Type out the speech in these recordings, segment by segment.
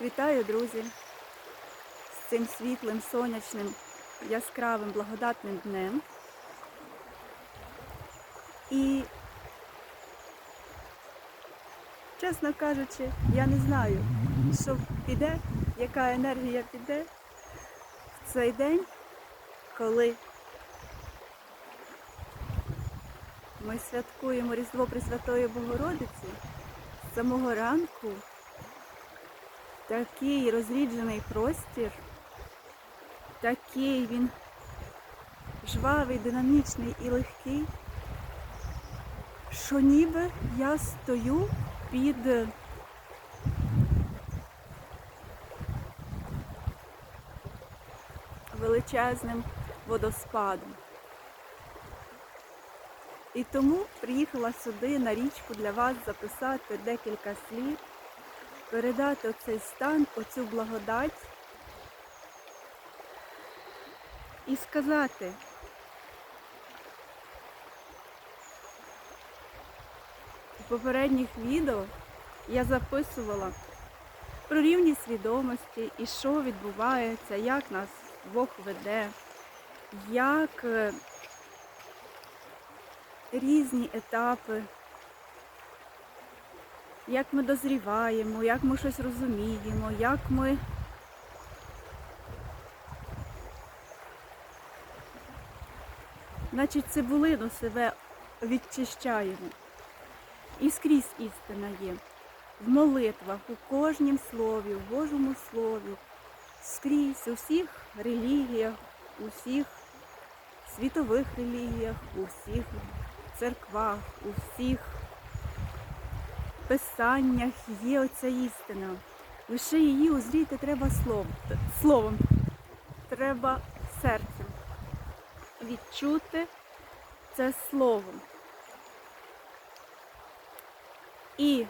Вітаю, друзі, з цим світлим, сонячним, яскравим, благодатним днем. І, чесно кажучи, я не знаю, що піде, яка енергія піде в цей день, коли ми святкуємо Різдво Пресвятої Богородиці з самого ранку такий розріджений простір, такий він жвавий, динамічний і легкий, що ніби я стою під величезним водоспадом. І тому приїхала сюди на річку для вас записати декілька слів передати оцей стан, оцю благодать і сказати, у попередніх відео я записувала про рівні свідомості і що відбувається, як нас Бог веде, як е, різні етапи як ми дозріваємо, як ми щось розуміємо, як ми наче цибулину себе відчищаємо. І скрізь істина є. В молитвах, у кожнім слові, в Божому слові, скрізь, у всіх релігіях, у всіх світових релігіях, у всіх церквах, у всіх писаннях є оця істина. Лише її узріти треба словом. словом. Треба серцем. Відчути це словом. І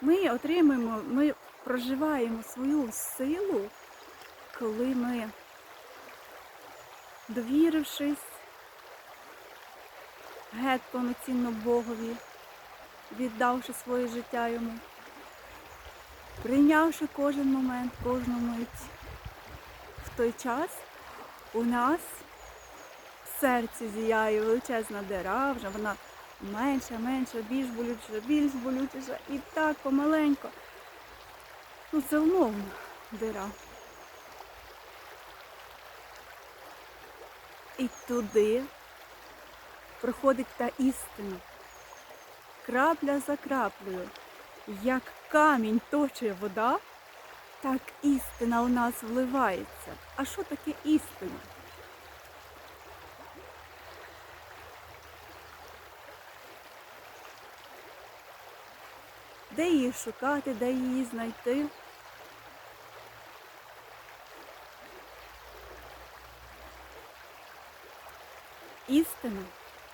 ми отримуємо, ми проживаємо свою силу, коли ми, довірившись геть повноцінно Богові, віддавши своє життя йому, прийнявши кожен момент, кожну мить. В той час у нас в серці зіяє величезна дира, вже вона менша, менша, більш болючіша, більш болючіша і так помаленько. Ну це умовно дира. І туди проходить та істина крапля за краплею. Як камінь точує вода, так істина у нас вливається. А що таке істина? Де її шукати, де її знайти? Істина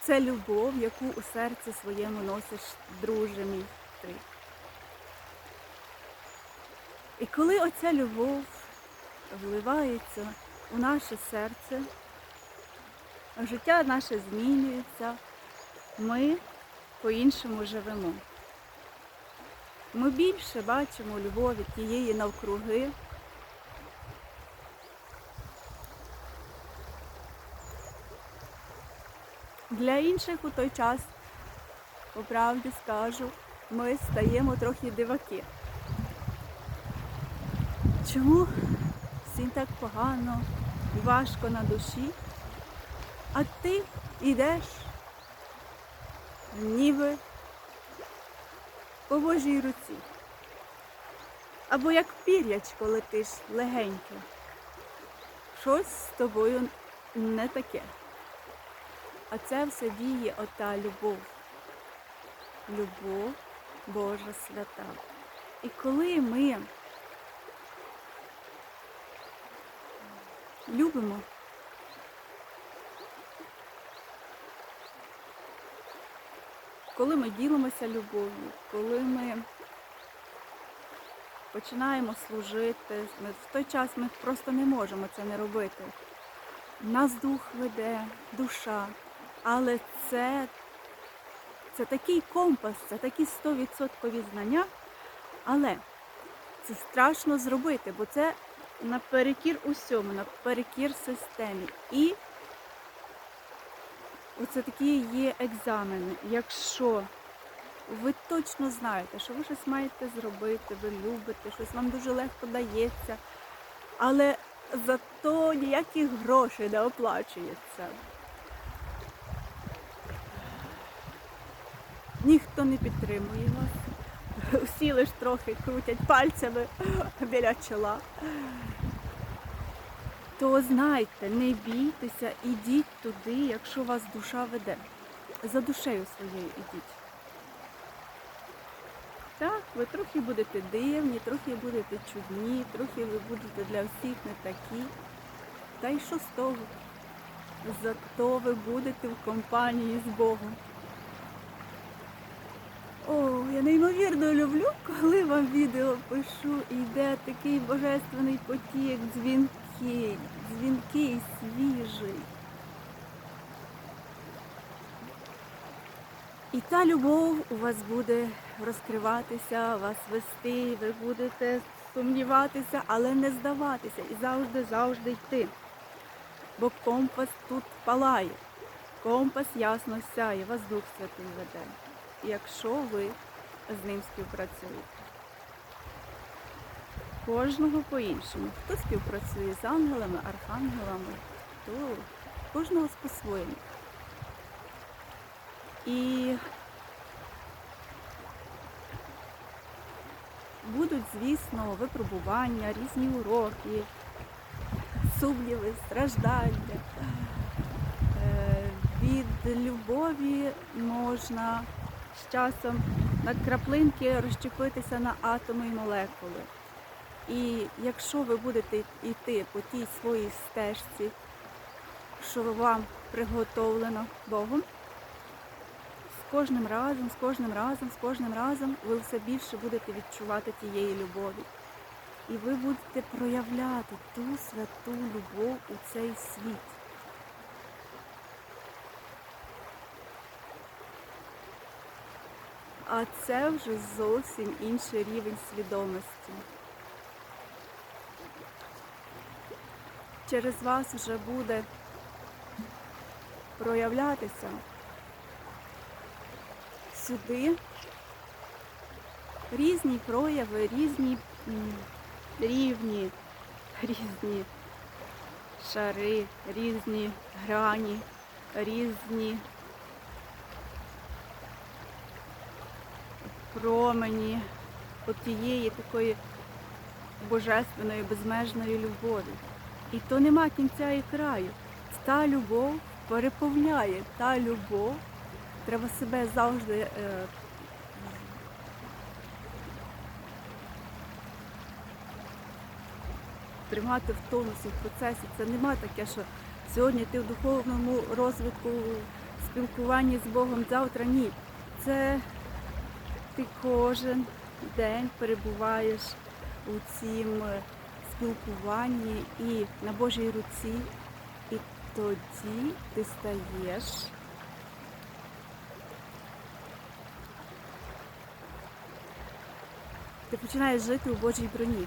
це любов, яку у серці своєму носиш, друже мій ти. І коли оця любов вливається у наше серце, життя наше змінюється, ми по-іншому живемо. Ми більше бачимо любові тієї навкруги. Для інших у той час, по правді скажу, ми стаємо трохи диваки. Чому всім так погано і важко на душі, а ти йдеш ніби по Божій руці. Або як пір'ячко летиш легенько. Щось з тобою не таке. А це все діє ота любов. Любов Божа свята. І коли ми любимо, коли ми ділимося любов'ю, коли ми починаємо служити, ми, в той час ми просто не можемо це не робити. Нас дух веде, душа. Але це, це такий компас, це такі 100% знання. Але Це страшно зробити, бо це наперекір усьому, наперекір системі. І оце такі є екзамени. Якщо ви точно знаєте, що ви щось маєте зробити, ви любите, щось вам дуже легко дається, але зато ніяких грошей не оплачується. Ніхто не підтримує вас. Всі лиш трохи крутять пальцями біля чола. То знайте, не бійтеся, ідіть туди, якщо вас душа веде. За душею своєю ідіть. Так, ви трохи будете дивні, трохи будете чудні, трохи ви будете для всіх не такі. Та й що з того? Зато ви будете в компанії з Богом. О, я неймовірно люблю, коли вам відео пишу, йде такий божественний потік, дзвінкий, дзвінкий, свіжий. І та любов у вас буде розкриватися, вас вести, ви будете сумніватися, але не здаватися і завжди, завжди йти. Бо компас тут палає, компас ясно сяє, вас Дух Святий веде якщо ви з ним співпрацюєте. Кожного по-іншому. Хто співпрацює з ангелами, архангелами, то кожного по-своєму. І будуть, звісно, випробування, різні уроки, сумніви, страждання. Е, Від любові можна з часом на краплинки розщепитися на атоми і молекули. І якщо ви будете йти по тій своїй стежці, що вам приготовлено Богом, з кожним разом, з кожним разом, з кожним разом ви все більше будете відчувати тієї любові. І ви будете проявляти ту святу любов у цей світ. А це вже зовсім інший рівень свідомості. Через вас вже буде проявлятися сюди різні прояви, різні рівні, різні шари, різні грані, різні промені тієї такої божественної, безмежної любові. І то нема кінця і краю. Та любов переповняє, та любов. Треба себе завжди е, тримати в тонусі, в процесі. Це нема таке, що сьогодні ти в духовному розвитку, спілкуванні з Богом, завтра ні. Це ти кожен день перебуваєш у цім е, спілкуванні і на Божій руці, і тоді ти стаєш. Ти починаєш жити у Божій броні.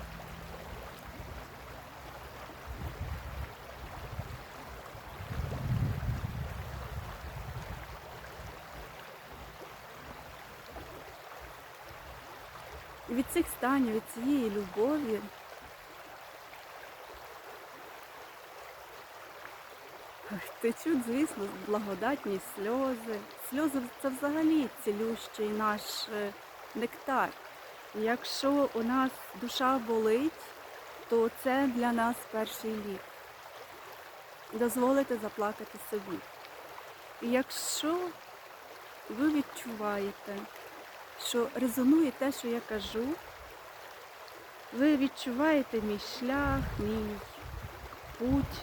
І від цих станів, від цієї любові течуть, звісно, благодатні сльози. Сльози це взагалі цілющий наш е, нектар. Якщо у нас душа болить, то це для нас перший лік. Дозволити заплакати собі. І якщо ви відчуваєте, що резонує те, що я кажу, ви відчуваєте мій шлях, мій путь.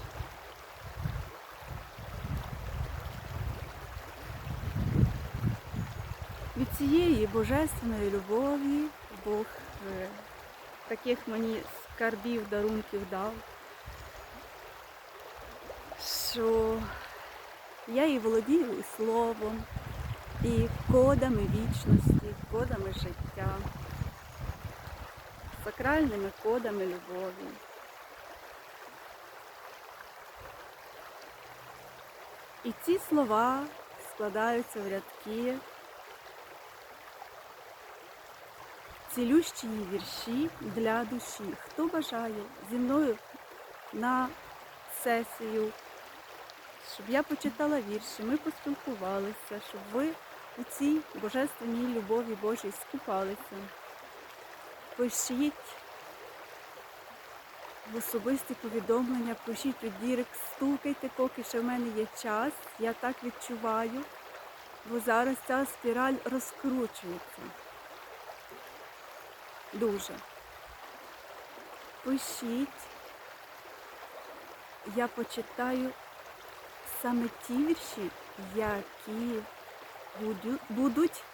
Від цієї божественної любові Бог е, таких мені скарбів, дарунків дав, що я і володію і словом, і кодами вічності, кодами життя, сакральними кодами любові. І ці слова складаються в рядки цілющі вірші для душі. Хто бажає зі мною на сесію, щоб я почитала вірші, ми поспілкувалися, щоб ви у цій божественній любові Божій скупалися. Пишіть в особисті повідомлення, пишіть у дірек, стукайте, поки ще в мене є час. Я так відчуваю, бо зараз ця спіраль розкручується. Дуже. Пишіть. Я почитаю саме ті вірші, які будуть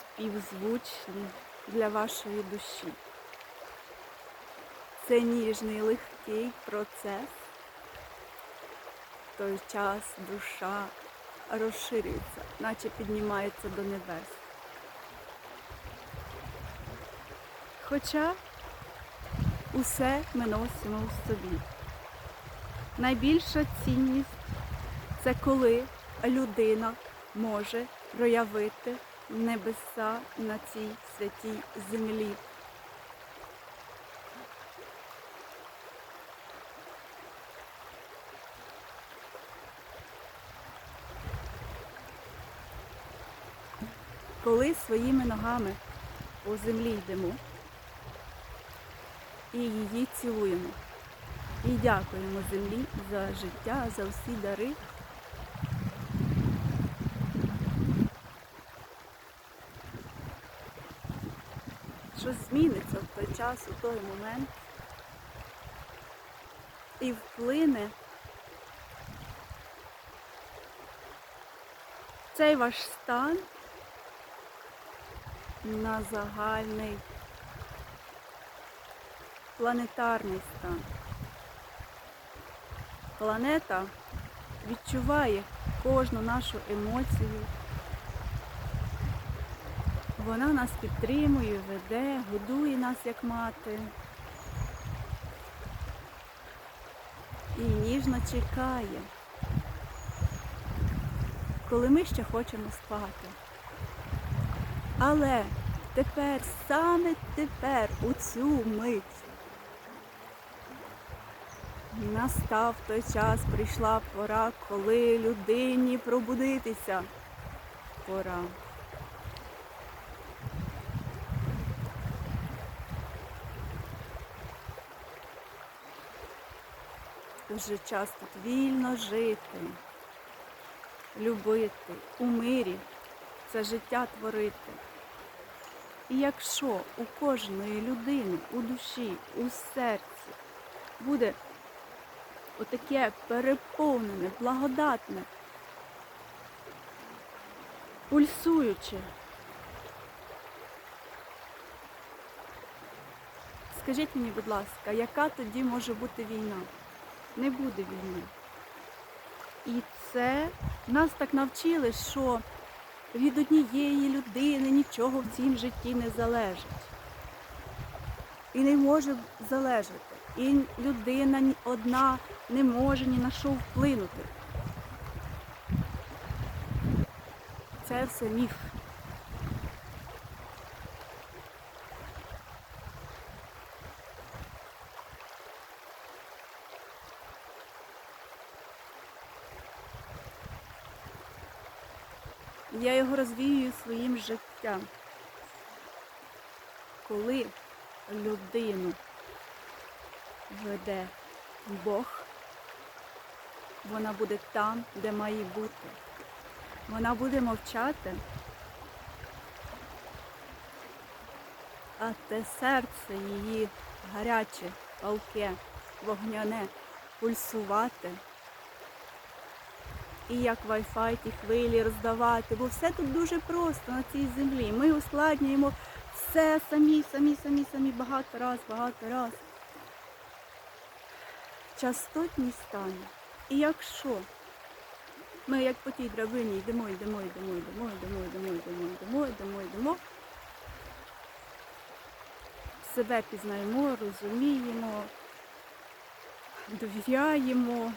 співзвучні для вашої душі. Це ніжний легкий процес. В той час душа розширюється, наче піднімається до небес. Хоча усе ми носимо в собі. Найбільша цінність це коли людина може проявити небеса на цій святій землі. Коли своїми ногами по землі йдемо і її цілуємо. І дякуємо землі за життя, за всі дари. Щось зміниться в той час, у той момент. І вплине цей ваш стан на загальний планетарний стан. Планета відчуває кожну нашу емоцію. Вона нас підтримує, веде, годує нас як мати. І ніжно чекає, коли ми ще хочемо спати. Але тепер, саме тепер, у цю мить, настав той час, прийшла пора, коли людині пробудитися. Пора. Вже час тут вільно жити, любити, у мирі це життя творити. І якщо у кожної людини у душі, у серці буде отаке переповнене, благодатне, пульсуюче, скажіть мені, будь ласка, яка тоді може бути війна? Не буде війни. І це нас так навчили, що від однієї людини нічого в цім житті не залежить. І не може залежати. І людина одна не може ні на що вплинути. Це все міф. Я його розвіюю своїм життям. Коли людину веде Бог, вона буде там, де має бути. Вона буде мовчати, а те серце її гаряче, палке, вогняне, пульсувати. І як Wi-Fi ті хвилі роздавати, бо все тут дуже просто на цій землі. Ми ускладнюємо все самі, самі, самі, самі багато раз, багато раз. Частотність стане. І якщо ми як по тій драбині йдемо, йдемо, йдемо, йдемо, йдемо, йдемо, йдемо, йдемо, йдемо, йдемо, себе пізнаємо, розуміємо, довіряємо.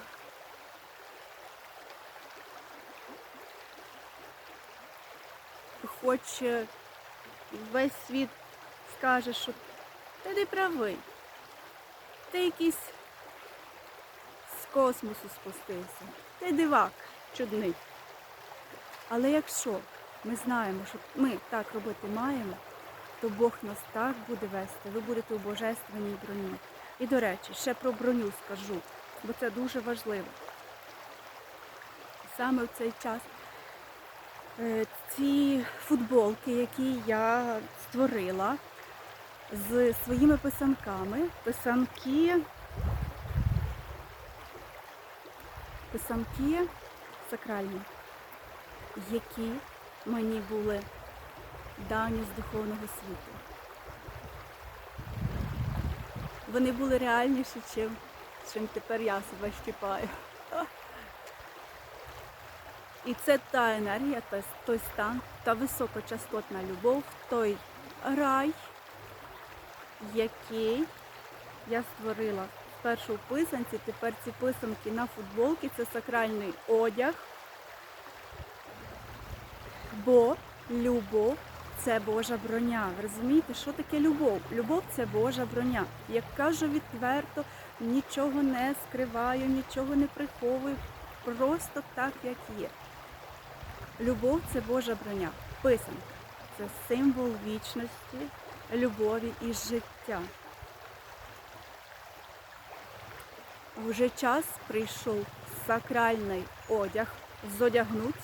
Хоч весь світ скаже, що ти не правий, ти якийсь з космосу спустився, ти дивак чудний. Але якщо ми знаємо, що ми так робити маємо, то Бог нас так буде вести. Ви будете у божественній броні. І до речі, ще про броню скажу, бо це дуже важливо. Саме в цей час ці футболки, які я створила з своїми писанками, писанки, писанки сакральні, які мені були дані з духовного світу. Вони були реальніші, чим, чим тепер я себе щіпаю. І це та енергія, той, стан, та високочастотна любов, той рай, який я створила спершу в писанці, тепер ці писанки на футболці, це сакральний одяг. Бо любов це Божа броня. Ви розумієте, що таке любов? Любов це Божа броня. Як кажу відверто, нічого не скриваю, нічого не приховую, просто так, як є. Любов це Божа броня. Писанка це символ вічності, любові і життя. Вже час прийшов сакральний одяг зодягнуть.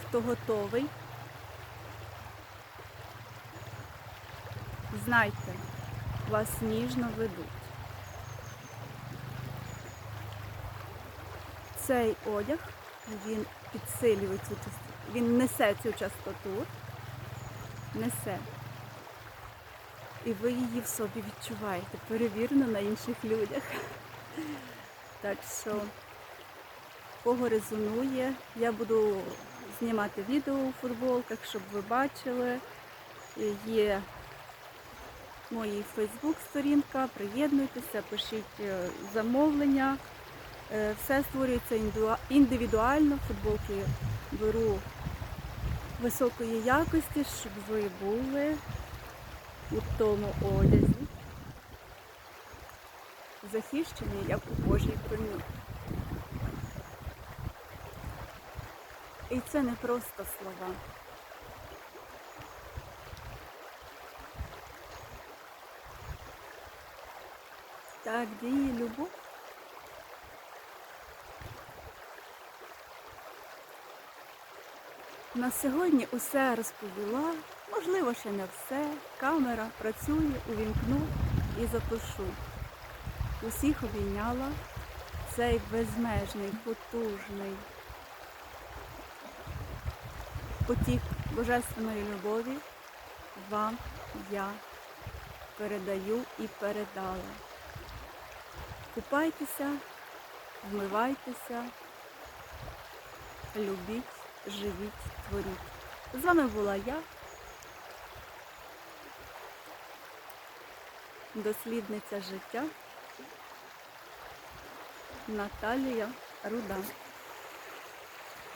Хто готовий, знайте, вас ніжно ведуть. Цей одяг, він підсилює цю частоту, він несе цю частоту, несе. І ви її в собі відчуваєте, перевірено на інших людях. Так що кого резонує. Я буду знімати відео у футболках, щоб ви бачили. Є мої Фейсбук сторінка, приєднуйтеся, пишіть е, замовлення. Е, Все створюється індивідуально, футболки беру високої якості, щоб ви були у тому одязі. Захищені, як у Божій броні. І це не просто слова. Так діє любов. На сьогодні усе розповіла. Можливо, ще не все. Камера працює, увімкну і запишу. Усіх обійняла цей безмежний, потужний потік божественної любові вам я передаю і передала. Купайтеся, вмивайтеся, любіть, живіть, творіть. З вами була я, дослідниця життя Наталія Руда.